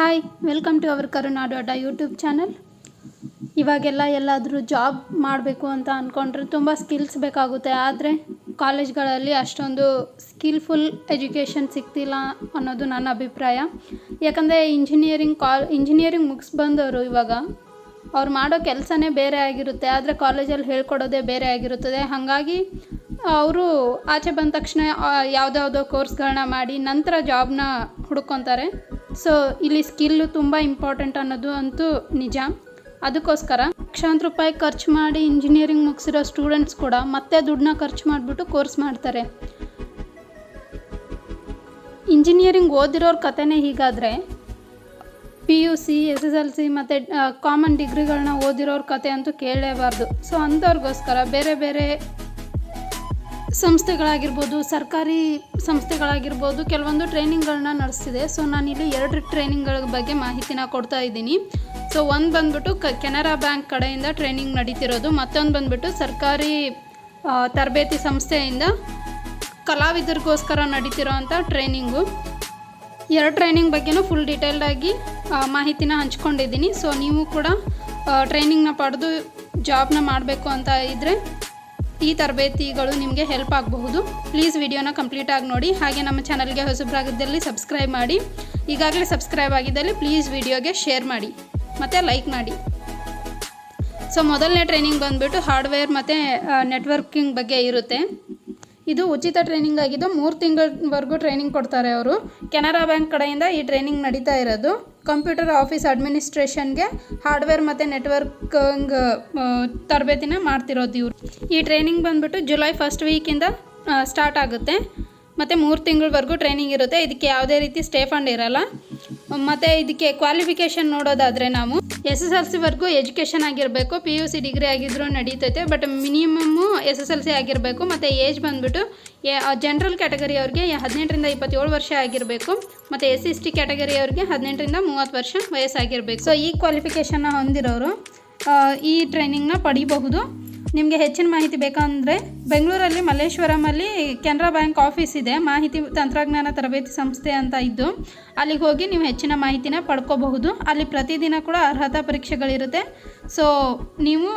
Hi welcome to our Karunadu Adda YouTube channel ಇವಾಗೆಲ್ಲ ಎಲ್ಲಾದರೂ job ಮಾಡಬೇಕು ಅಂತ ಅಂದ್ಕೊಂಡ್ರೆ ತುಂಬ ಸ್ಕಿಲ್ಸ್ ಬೇಕಾಗುತ್ತೆ. ಆದರೆ ಕಾಲೇಜ್ಗಳಲ್ಲಿ ಅಷ್ಟೊಂದು ಸ್ಕಿಲ್ಫುಲ್ ಎಜುಕೇಷನ್ ಸಿಗ್ತಿಲ್ಲ ಅನ್ನೋದು ನನ್ನ ಅಭಿಪ್ರಾಯ. ಯಾಕಂದರೆ ಇಂಜಿನಿಯರಿಂಗ್ ಕಾಲ್ ಇಂಜಿನಿಯರಿಂಗ್ ಮುಗಿಸ್ ಬಂದವರು ಇವಾಗ. ಅವ್ರು ಮಾಡೋ ಕೆಲಸನೇ ಬೇರೆ ಆಗಿರುತ್ತೆ. ಆದರೆ ಕಾಲೇಜಲ್ಲಿ ಹೇಳ್ಕೊಡೋದೇ ಬೇರೆ ಆಗಿರುತ್ತದೆ. ಹಾಗಾಗಿ ಅವರು ಆಚೆ ಬಂದ ತಕ್ಷಣ ಯಾವುದ್ಯಾವುದೋ ಕೋರ್ಸ್ಗಳನ್ನ ಮಾಡಿ ನಂತರ ಜಾಬ್ನ ಹುಡ್ಕೊತಾರೆ. ಸೊ ಇಲ್ಲಿ ಸ್ಕಿಲ್ಲು ತುಂಬ ಇಂಪಾರ್ಟೆಂಟ್ ಅನ್ನೋದು ಅಂತೂ ನಿಜ. ಅದಕ್ಕೋಸ್ಕರ ಲಕ್ಷಾಂತರ ರೂಪಾಯಿ ಖರ್ಚು ಮಾಡಿ ಇಂಜಿನಿಯರಿಂಗ್ ಮುಗಿಸಿರೋ ಸ್ಟೂಡೆಂಟ್ಸ್ ಕೂಡ ಮತ್ತೆ ದುಡ್ಡನ್ನ ಖರ್ಚು ಮಾಡಿಬಿಟ್ಟು ಕೋರ್ಸ್ ಮಾಡ್ತಾರೆ. ಇಂಜಿನಿಯರಿಂಗ್ ಓದಿರೋರ ಕಥೆನೇ ಹೀಗಾದರೆ P U C S S L C ಮತ್ತು ಕಾಮನ್ ಡಿಗ್ರಿಗಳನ್ನ ಓದಿರೋರ ಕತೆ ಅಂತೂ ಕೇಳಲೇಬಾರ್ದು. ಸೊ ಅಂಥವ್ರಿಗೋಸ್ಕರ ಬೇರೆ ಬೇರೆ ಸಂಸ್ಥೆಗಳಾಗಿರ್ಬೋದು, ಸರ್ಕಾರಿ ಸಂಸ್ಥೆಗಳಾಗಿರ್ಬೋದು ಕೆಲವೊಂದು ಟ್ರೈನಿಂಗ್ಗಳನ್ನ ನಡೆಸ್ತಿದೆ. ಸೊ, ನಾನಿಲ್ಲಿ ಎರಡು ಟ್ರೈನಿಂಗ್ಗಳ ಬಗ್ಗೆ ಮಾಹಿತಿನ ಕೊಡ್ತಾ ಇದ್ದೀನಿ. ಸೊ, ಒಂದು ಬಂದ್ಬಿಟ್ಟು ಕ, ಕೆನರಾ ಬ್ಯಾಂಕ್ ಕಡೆಯಿಂದ ಟ್ರೈನಿಂಗ್ ನಡೀತಿರೋದು. ಮತ್ತೊಂದು ಬಂದ್ಬಿಟ್ಟು ಸರ್ಕಾರಿ ತರಬೇತಿ ಸಂಸ್ಥೆಯಿಂದ ಕಲಾವಿದರಿಗೋಸ್ಕರ ನಡೀತಿರೋ ಅಂಥ ಟ್ರೈನಿಂಗು. ಎರಡು ಟ್ರೈನಿಂಗ್ ಬಗ್ಗೆನೂ ಫುಲ್ ಡೀಟೇಲ್ಡಾಗಿ ಮಾಹಿತಿನ ಹಂಚ್ಕೊಂಡಿದ್ದೀನಿ. ಸೊ, ನೀವು ಕೂಡ ಟ್ರೈನಿಂಗ್ನ ಪಡೆದು ಜಾಬ್ನ ಮಾಡಬೇಕು ಅಂತ ಇದ್ದರೆ ಈ ತರಬೇತಿಗಳು ನಿಮಗೆ ಹೆಲ್ಪ್ ಆಗಬಹುದು. ಪ್ಲೀಸ್ ವಿಡಿಯೋನ ಕಂಪ್ಲೀಟಾಗಿ ನೋಡಿ. ಹಾಗೆ ನಮ್ಮ ಚಾನಲ್ಗೆ ಹೊಸಬ್ರಾಗಿದ್ದಲ್ಲಿ ಸಬ್ಸ್ಕ್ರೈಬ್ ಮಾಡಿ. ಈಗಾಗಲೇ ಸಬ್ಸ್ಕ್ರೈಬ್ ಆಗಿದ್ದಲ್ಲಿ ಪ್ಲೀಸ್ ವಿಡಿಯೋಗೆ ಶೇರ್ ಮಾಡಿ. ಮತ್ತು ಲೈಕ್ ಮಾಡಿ. ಸೊ ಮೊದಲನೇ ಟ್ರೈನಿಂಗ್ ಬಂದುಬಿಟ್ಟು ಹಾರ್ಡ್ವೇರ್ ಮತ್ತು ನೆಟ್ವರ್ಕಿಂಗ್ ಬಗ್ಗೆ ಇರುತ್ತೆ. ಇದು ಉಚಿತ ಟ್ರೈನಿಂಗ್ ಆಗಿದ್ದು ಮೂರು ತಿಂಗಳವರೆಗೂ ಟ್ರೈನಿಂಗ್ ಕೊಡ್ತಾರೆ ಅವರು. ಕೆನರಾ ಬ್ಯಾಂಕ್ ಕಡೆಯಿಂದ ಈ ಟ್ರೈನಿಂಗ್ ನಡೀತಾ ಇರೋದು. ಕಂಪ್ಯೂಟರ್ ಆಫೀಸ್ ಅಡ್ಮಿನಿಸ್ಟ್ರೇಷನ್ಗೆ ಹಾರ್ಡ್ವೇರ್ ಮತ್ತು ನೆಟ್ವರ್ಕಿಂಗ್ ತರಬೇತಿನ ಮಾಡ್ತಿರೋದು ಇವರು. ಈ ಟ್ರೈನಿಂಗ್ ಬಂದ್ಬಿಟ್ಟು ಜುಲೈ ಫಸ್ಟ್ ವೀಕಿಂದ ಸ್ಟಾರ್ಟ್ ಆಗುತ್ತೆ. ಮತ್ತು ಮೂರು ತಿಂಗಳವರೆಗೂ ಟ್ರೈನಿಂಗ್ ಇರುತ್ತೆ. ಇದಕ್ಕೆ ಯಾವುದೇ ರೀತಿ ಸ್ಟೇ ಫಂಡ್ ಇರಲ್ಲ. ಮತ್ತು ಇದಕ್ಕೆ ಕ್ವಾಲಿಫಿಕೇಷನ್ ನೋಡೋದಾದರೆ ನಾವು ಎಸ್ ಎಸ್ ಎಲ್ ಸಿವರೆಗೂ ಎಜುಕೇಷನ್ ಆಗಿರಬೇಕು, ಪಿ ಯು ಸಿ ಡಿಗ್ರಿ ಆಗಿದ್ರೂ ನಡೀತೈತೆ, but minimum S S L C ಆಗಿರಬೇಕು, ಮತ್ತು ಏಜ್ ಬಂದುಬಿಟ್ಟು ಜನರಲ್ ಕ್ಯಾಟಗರಿ ಅವ್ರಿಗೆ ಹದಿನೆಂಟರಿಂದ ಇಪ್ಪತ್ತೇಳು ವರ್ಷ ಆಗಿರಬೇಕು, ಮತ್ತು ಎಸ್ ಎಸ್ ಟಿ ಕ್ಯಾಟಗರಿ ಅವ್ರಿಗೆ ಹದಿನೆಂಟರಿಂದ ಮೂವತ್ತು ವರ್ಷ ವಯಸ್ಸಾಗಿರಬೇಕು. ಸೊ ಈ ಕ್ವಾಲಿಫಿಕೇಷನ್ನ ಹೊಂದಿರೋರು ಈ ಟ್ರೈನಿಂಗ್ನ ಪಡಿಬಹುದು. ನಿಮಗೆ ಹೆಚ್ಚಿನ ಮಾಹಿತಿ ಬೇಕಂದರೆ ಬೆಂಗಳೂರಲ್ಲಿ ಮಲ್ಲೇಶ್ವರಮಲ್ಲಿ ಕೆನರಾ ಬ್ಯಾಂಕ್ ಆಫೀಸ್ ಇದೆ. ಮಾಹಿತಿ ತಂತ್ರಜ್ಞಾನ ತರಬೇತಿ ಸಂಸ್ಥೆ ಅಂತ ಇದ್ದು, ಅಲ್ಲಿಗೆ ಹೋಗಿ ನೀವು ಹೆಚ್ಚಿನ ಮಾಹಿತಿನ ಪಡ್ಕೋಬಹುದು. ಅಲ್ಲಿ ಪ್ರತಿದಿನ ಕೂಡ ಅರ್ಹತಾ ಪರೀಕ್ಷೆಗಳಿರುತ್ತೆ. ಸೊ ನೀವು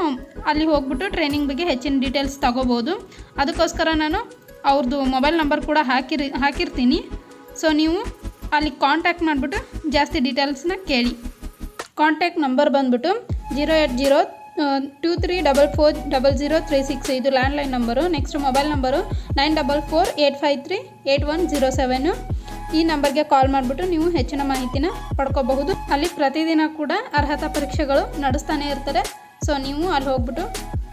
ಅಲ್ಲಿ ಹೋಗ್ಬಿಟ್ಟು ಟ್ರೈನಿಂಗ್ ಬಗ್ಗೆ ಹೆಚ್ಚಿನ ಡೀಟೇಲ್ಸ್ ತಗೋಬೋದು ಅದಕ್ಕೋಸ್ಕರ ನಾನು ಅವ್ರದ್ದು ಮೊಬೈಲ್ ನಂಬರ್ ಕೂಡ ಹಾಕಿರಿ, ಹಾಕಿರ್ತೀನಿ. ಸೊ ನೀವು ಅಲ್ಲಿ ಕಾಂಟ್ಯಾಕ್ಟ್ ಮಾಡಿಬಿಟ್ಟು ಜಾಸ್ತಿ ಡೀಟೇಲ್ಸ್ನ ಕೇಳಿ. ಕಾಂಟ್ಯಾಕ್ಟ್ ನಂಬರ್ ಬಂದ್ಬಿಟ್ಟು zero eight zero two three double four double zero three six ಇದು landline number next mobile number nine double four eight five three eight one zero seven ಈ ನಂಬರ್ಗೆ ಕಾಲ್ ಮಾಡಿಬಿಟ್ಟು ನೀವು ಹೆಚ್ಚಿನ ಮಾಹಿತಿನ ಪಡ್ಕೋಬಹುದು. ಅಲ್ಲಿ ಪ್ರತಿದಿನ ಕೂಡ ಅರ್ಹತಾ ಪರೀಕ್ಷೆಗಳು ನಡೆಸ್ತಾನೆ ಇರ್ತಾರೆ ಸೊ ನೀವು ಅಲ್ಲಿ ಹೋಗ್ಬಿಟ್ಟು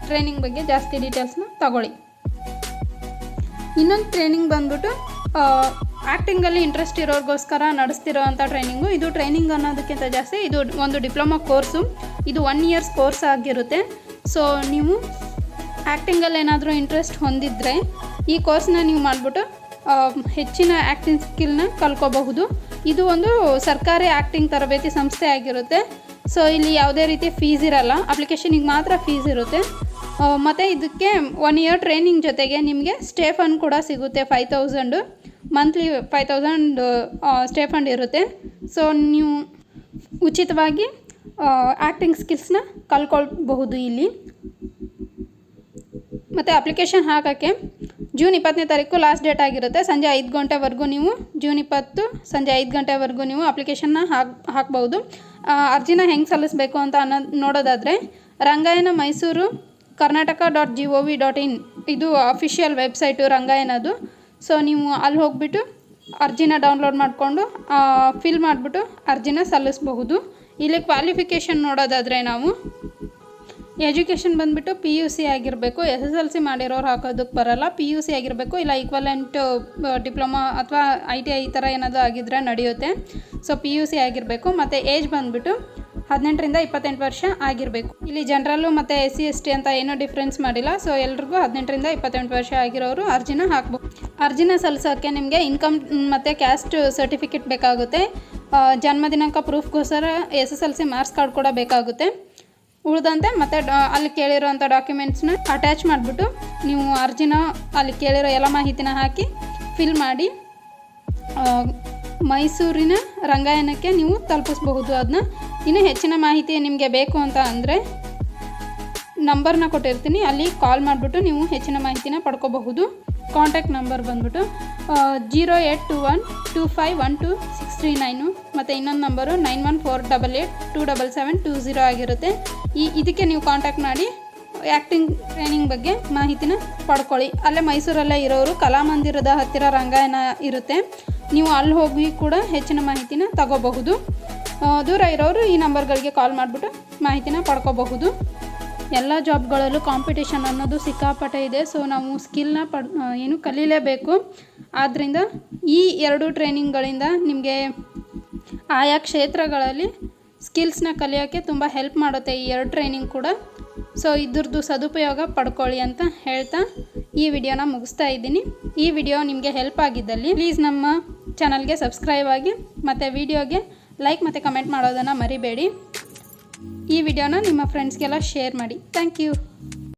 ಟ್ರೈನಿಂಗ್ ಬಗ್ಗೆ ಜಾಸ್ತಿ ಡೀಟೇಲ್ಸ್ನ ತಗೊಳ್ಳಿ. ಇನ್ನೊಂದು ಟ್ರೈನಿಂಗ್ ಬಂದ್ಬಿಟ್ಟು ಆ್ಯಕ್ಟಿಂಗಲ್ಲಿ ಇಂಟ್ರೆಸ್ಟ್ ಇರೋರಿಗೋಸ್ಕರ ನಡೆಸ್ತಿರೋ ಅಂಥ ಟ್ರೈನಿಂಗು ಇದು ಟ್ರೈನಿಂಗ್ ಅನ್ನೋದಕ್ಕಿಂತ ಜಾಸ್ತಿ ಇದು ಒಂದು ಡಿಪ್ಲೊಮಾ ಕೋರ್ಸು ಇದು ಒನ್ ಇಯರ್ಸ್ ಕೋರ್ಸ್ ಆಗಿರುತ್ತೆ. ಸೊ ನೀವು ಆ್ಯಕ್ಟಿಂಗಲ್ಲಿ ಏನಾದರೂ ಇಂಟ್ರೆಸ್ಟ್ ಹೊಂದಿದ್ರೆ ಈ ಕೋರ್ಸ್ನ ನೀವು ಮಾಡಿಬಿಟ್ಟು ಹೆಚ್ಚಿನ ಆ್ಯಕ್ಟಿಂಗ್ ಸ್ಕಿಲ್ನ ಕಲ್ಕೋಬಹುದು. ಇದು ಒಂದು ಸರ್ಕಾರಿ ಆ್ಯಕ್ಟಿಂಗ್ ತರಬೇತಿ ಸಂಸ್ಥೆ ಆಗಿರುತ್ತೆ. ಸೊ ಇಲ್ಲಿ ಯಾವುದೇ ರೀತಿ ಫೀಸ್ ಇರಲ್ಲ. ಅಪ್ಲಿಕೇಶನಿಗೆ ಮಾತ್ರ ಫೀಸ್ ಇರುತ್ತೆ. ಮತ್ತು ಇದಕ್ಕೆ ಒನ್ ಇಯರ್ ಟ್ರೈನಿಂಗ್ ಜೊತೆಗೆ ನಿಮಗೆ ಸ್ಟೇ ಕೂಡ ಸಿಗುತ್ತೆ five thousand monthly five thousand stay fund ಇರುತ್ತೆ. ಸೊ ನೀವು ಉಚಿತವಾಗಿ ಆ್ಯಕ್ಟಿಂಗ್ ಸ್ಕಿಲ್ಸ್ನ ಕಲ್ಕೊಳ್ಬಹುದು ಇಲ್ಲಿ. ಮತ್ತು ಅಪ್ಲಿಕೇಶನ್ ಹಾಕೋಕ್ಕೆ ಜೂನ್ ಇಪ್ಪತ್ತನೇ ತಾರೀಕು ಲಾಸ್ಟ್ ಡೇಟ್ ಆಗಿರುತ್ತೆ. ಸಂಜೆ ಐದು ಗಂಟೆವರೆಗೂ ನೀವು ಜೂನ್ ಇಪ್ಪತ್ತು, ಸಂಜೆ ಐದು ಗಂಟೆವರೆಗೂ ನೀವು ಅಪ್ಲಿಕೇಶನ್ನ ಹಾಕ್ ಹಾಕ್ಬೋದು ಅರ್ಜಿನ ಹೆಂಗೆ ಸಲ್ಲಿಸಬೇಕು ಅಂತ ಅನ್ನೋ, ನೋಡೋದಾದರೆ, Rangayana Mysuru, Karnataka dot G O V dot in. ಇದು ಅಫಿಷಿಯಲ್ ವೆಬ್ಸೈಟು ರಂಗಾಯಣದು. ಸೊ ನೀವು ಅಲ್ಲಿ ಹೋಗಿಬಿಟ್ಟು ಅರ್ಜಿನ ಡೌನ್ಲೋಡ್ ಮಾಡಿಕೊಂಡು ಫಿಲ್ ಮಾಡಿಬಿಟ್ಟು ಅರ್ಜಿನ ಸಲ್ಲಿಸಬಹುದು. ಇಲ್ಲಿ ಕ್ವಾಲಿಫಿಕೇಷನ್ ನೋಡೋದಾದರೆ ನಾವು ಎಜುಕೇಷನ್ ಬಂದುಬಿಟ್ಟು ಪಿ ಯು ಸಿ ಆಗಿರಬೇಕು. ಎಸ್ ಎಸ್ ಎಲ್ ಸಿ ಮಾಡಿರೋರು ಹಾಕೋದಕ್ಕೆ ಬರಲ್ಲ. ಪಿ ಯು ಸಿ ಆಗಿರಬೇಕು, ಇಲ್ಲ ಈಕ್ವಲೆಂಟ್ ಡಿಪ್ಲೊಮಾ ಅಥವಾ ಐ ಟಿ ಐ ಈ ಥರ ಏನಾದರೂ ಆಗಿದ್ದರೆ ನಡೆಯುತ್ತೆ. ಸೊ ಪಿ ಯು ಸಿ ಆಗಿರಬೇಕು. ಮತ್ತು ಏಜ್ ಬಂದುಬಿಟ್ಟು ಹದಿನೆಂಟರಿಂದ ಇಪ್ಪತ್ತೆಂಟು ವರ್ಷ ಆಗಿರಬೇಕು. ಇಲ್ಲಿ ಜನರಲ್ಲು ಮತ್ತು ಎಸ್ ಸಿ ಎಸ್ ಟಿ ಅಂತ ಏನೂ ಡಿಫ್ರೆನ್ಸ್ ಮಾಡಿಲ್ಲ. ಸೊ ಎಲ್ರಿಗೂ ಹದಿನೆಂಟರಿಂದ ಇಪ್ಪತ್ತೆಂಟು ವರ್ಷ ಆಗಿರೋರು ಅರ್ಜಿನ ಹಾಕ್ಬೋದು ಅರ್ಜಿನ ಸಲ್ಲಿಸೋಕ್ಕೆ ನಿಮಗೆ ಇನ್ಕಮ್ ಮತ್ತು ಕ್ಯಾಸ್ಟ್ ಸರ್ಟಿಫಿಕೇಟ್ ಬೇಕಾಗುತ್ತೆ. ಆ, ಜನ್ಮ ದಿನಾಂಕ ಪ್ರೂಫ್ಗೋಸ್ಕರ S S L C marks card ಕೂಡ ಬೇಕಾಗುತ್ತೆ. ಉಳಿದಂತೆ ಮತ್ತೆ ಅಲ್ಲಿ ಕೇಳಿರೋಂಥ ಡಾಕ್ಯುಮೆಂಟ್ಸ್ನ ಅಟ್ಯಾಚ್ ಮಾಡಿಬಿಟ್ಟು ನೀವು ಅರ್ಜಿನ ಅಲ್ಲಿ ಕೇಳಿರೋ ಎಲ್ಲ ಮಾಹಿತಿನ ಹಾಕಿ ಫಿಲ್ ಮಾಡಿ ಮೈಸೂರಿನ ರಂಗಾಯಣಕ್ಕೆ ನೀವು ತಲುಪಿಸಬಹುದು. ಅದನ್ನ ಇನ್ನೂ ಹೆಚ್ಚಿನ ಮಾಹಿತಿ ನಿಮಗೆ ಬೇಕು ಅಂತ ಅಂದರೆ ನಂಬರ್ನ ಕೊಟ್ಟಿರ್ತೀನಿ. ಅಲ್ಲಿ ಕಾಲ್ ಮಾಡಿಬಿಟ್ಟು ನೀವು ಹೆಚ್ಚಿನ ಮಾಹಿತಿನ ಪಡ್ಕೋಬಹುದು. ಕಾಂಟ್ಯಾಕ್ಟ್ ನಂಬರ್ ಬಂದ್ಬಿಟ್ಟು zero eight two one two five one two six three nine ಮತ್ತು ಇನ್ನೊಂದು number nine one four double eight two double seven two zero ಆಗಿರುತ್ತೆ. ಈ, ಇದಕ್ಕೆ ನೀವು ಕಾಂಟ್ಯಾಕ್ಟ್ ಮಾಡಿ ಆ್ಯಕ್ಟಿಂಗ್ ಟ್ರೈನಿಂಗ್ ಬಗ್ಗೆ ಮಾಹಿತಿನ ಪಡ್ಕೊಳ್ಳಿ. ಅಲ್ಲೇ ಮೈಸೂರಲ್ಲೇ ಇರೋರು ಕಲಾಮಂದಿರದ ಹತ್ತಿರ ರಂಗಾಯಣ ಇರುತ್ತೆ. ನೀವು ಅಲ್ಲಿ ಹೋಗಿ ಕೂಡ ಹೆಚ್ಚಿನ ಮಾಹಿತಿನ ತಗೋಬಹುದು. ದೂರ ಇರೋರು ಈ ನಂಬರ್ಗಳಿಗೆ ಕಾಲ್ ಮಾಡಿಬಿಟ್ಟು ಮಾಹಿತಿನ ಪಡ್ಕೋಬಹುದು. ಎಲ್ಲ ಜಾಬ್ಗಳಲ್ಲೂ ಕಾಂಪಿಟೇಷನ್ ಅನ್ನೋದು ಸಿಕ್ಕಾಪಟ್ಟೆ ಇದೆ. ಸೊ ನಾವು ಸ್ಕಿಲ್ನ ಪಡ್ ಏನು ಕಲೀಲೇಬೇಕು. ಆದ್ದರಿಂದ ಈ ಎರಡು ಟ್ರೈನಿಂಗ್ಗಳಿಂದ ನಿಮಗೆ ಆಯಾ ಕ್ಷೇತ್ರಗಳಲ್ಲಿ ಸ್ಕಿಲ್ಸ್ನ ಕಲಿಯೋಕ್ಕೆ ತುಂಬ ಹೆಲ್ಪ್ ಮಾಡುತ್ತೆ ಈ ಎರಡು ಟ್ರೈನಿಂಗ್ ಕೂಡ. ಸೊ ಇದ್ರದ್ದು ಸದುಪಯೋಗ ಪಡ್ಕೊಳ್ಳಿ ಅಂತ ಹೇಳ್ತಾ ಈ ವಿಡಿಯೋನ ಮುಗಿಸ್ತಾ ಇದ್ದೀನಿ. ಈ ವಿಡಿಯೋ ನಿಮಗೆ ಹೆಲ್ಪ್ ಆಗಿದ್ದಲ್ಲಿ ಪ್ಲೀಸ್ ನಮ್ಮ ಚಾನಲ್ಗೆ ಸಬ್ಸ್ಕ್ರೈಬ್ ಆಗಿ ಮತ್ತು ವಿಡಿಯೋಗೆ ಲೈಕ್ ಮತ್ತು ಕಮೆಂಟ್ ಮಾಡೋದನ್ನು ಮರಿಬೇಡಿ. ಈ ವಿಡಿಯೋನ ನಿಮ್ಮ ಫ್ರೆಂಡ್ಸ್ಗೆಲ್ಲ ಶೇರ್ ಮಾಡಿ. Thank you